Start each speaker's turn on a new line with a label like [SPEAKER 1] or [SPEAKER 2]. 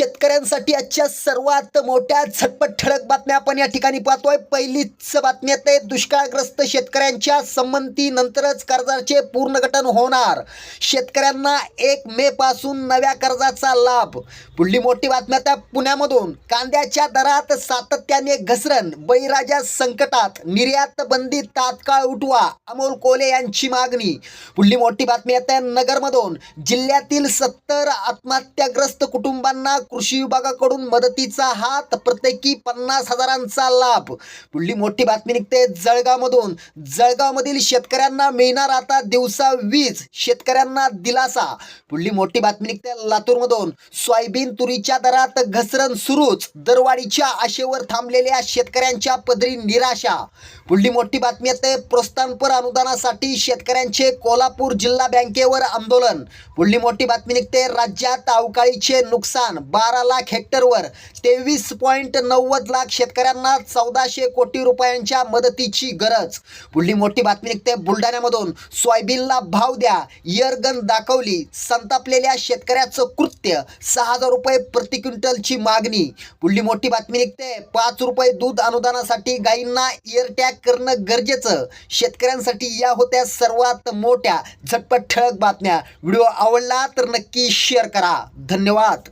[SPEAKER 1] शेतकऱ्यांसाठी आजच्या सर्वात मोठ्या झटपट ठळक बातम्या आपण या ठिकाणी पाहतोय. पहिलीच बातमी येते दुष्काळग्रस्त शेतकऱ्यांच्या संमतीनंतरच कर्जाचे पूर्णगठन होणार. शेतकऱ्यांना एक मे पासून नव्या कर्जाचा लाभ. पुढली मोठी बातमी आता पुण्यामधून. कांद्याच्या दरात सातत्याने घसरण बळीराजा संकटात निर्यात बंदी तात्काळ उठवा अमोल कोले यांची मागणी. पुढली मोठी बातमी येते नगरमधून. जिल्ह्यातील सत्तर आत्महत्याग्रस्त कुटुंबांना कृषी विभागाकडून मदतीचा हात प्रत्येकी पन्नास हजारांचा लाभ. पुढली मोठी बातमी निघते जळगावमधून. जळगावमधील शेतकऱ्यांना मिळणार आता दिवसा वीज शेतकऱ्यांना दिलासा. पुढली मोठी बातमी निघते लातूरमधून. सोयाबीन तुरीच्या दरात घसरण सुरूच. दरवाढीच्या आशेवर थांबलेल्या शेतकऱ्यांच्या पदरी निराशा. पुढली मोठी बातमी येते प्रोत्साहनपर अनुदानासाठी शेतकऱ्यांचे कोल्हापूर जिल्हा बँकेवर आंदोलन. पुढली मोठी बातमी निघते राज्यात अवकाळीचे नुकसान बारा लाख हेक्टरवर तेवीस पॉईंट नव्वद लाख शेतकऱ्यांना चौदाशे कोटी रुपयांच्या मदतीची गरज. पुढली मोठी बातमी निघते बुलढाण्यामधून. सोयाबीनला भाव द्या. इयरगन दाखवली. संतापलेल्या शेतकऱ्याचं कृत्य. सहा हजार रुपये प्रति क्विंटलची मागणी. पुढली मोठी बातमी निघते. पाच रुपये दूध अनुदानासाठी गायींना इयरटॅग करणं गरजेचं. शेतकऱ्यांसाठी या होत्या सर्वात मोठ्या झटपट ठळक बातम्या. व्हिडिओ आवडला तर नक्की शेअर करा. धन्यवाद.